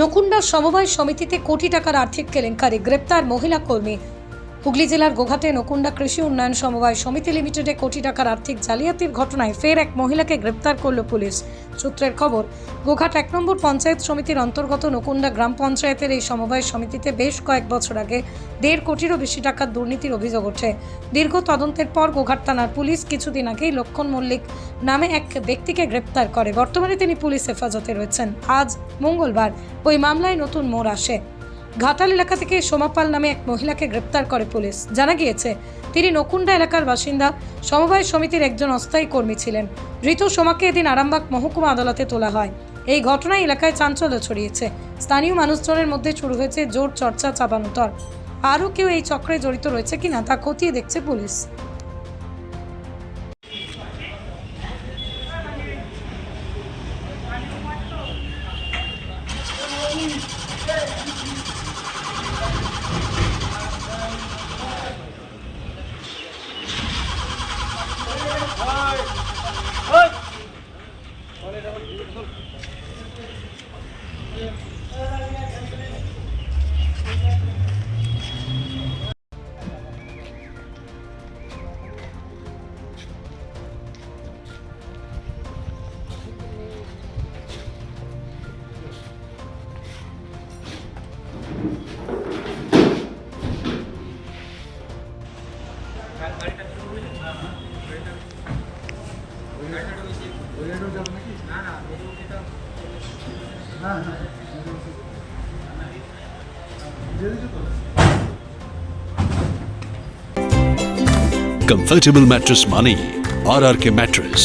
নকুণ্ডা সমবায় সমিতিতে কোটি টাকার আর্থিক কেলেঙ্কারে গ্রেপ্তার মহিলা কর্মী। হুগলি জেলার গোঘাটে নকুণ্ডা কৃষি উন্নয়ন সমবায় সমিতি লিমিটেডে কোটি টাকার আর্থিক জালিয়াতির ঘটনায় ফের এক মহিলাকে গ্রেপ্তার করল পুলিশ। সূত্রের খবর, গোঘাট এক নম্বর পঞ্চায়েত সমিতির অন্তর্গত নকুণ্ডা গ্রাম পঞ্চায়েতের এই সমবায় সমিতিতে বেশ কয়েক বছর আগে দেড় কোটিরও বেশি টাকার দুর্নীতির অভিযোগ ওঠে। দীর্ঘ তদন্তের পর গোঘাট থানার পুলিশ কিছুদিন আগেই লক্ষণ মল্লিক নামে এক ব্যক্তিকে গ্রেপ্তার করে। বর্তমানে তিনি পুলিশ হেফাজতে রয়েছেন। আজ মঙ্গলবার ওই মামলায় নতুন মোড় আসে। ঘাটাল এলাকা থেকে সোমাপাল নামে এক মহিলাকে গ্রেপ্তার করে পুলিশ। জানা গিয়েছে, তিনি নকুণ্ডা এলাকার বাসিন্দা। সমবায় সমিতির একজন অস্থায়ী কর্মী ছিলেন। ধৃত সোমাকে এদিন আরামবাগ মহকুমা আদালতে তোলা হয়। এই ঘটনায় এলাকায় চাঞ্চল্য ছড়িয়েছে। স্থানীয় মানুষজনের মধ্যে শুরু হয়েছে জোর চর্চা, চাপানোতর। আরও কেউ এই চক্রে জড়িত রয়েছে কিনা তা খতিয়ে দেখছে পুলিশ। Thank you. কমফর্টেবল ম্যাট্রেস মানেই R R K mattress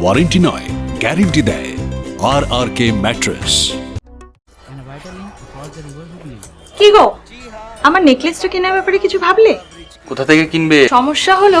warranty নয় গ্যারেন্টি দেয় আর আর কে ম্যাট্রেস কি গো? আমার নেকলেসটা কেনার ব্যাপারে কিছু ভাবলে? কোথা থেকে কিনবে? সমস্যা হলো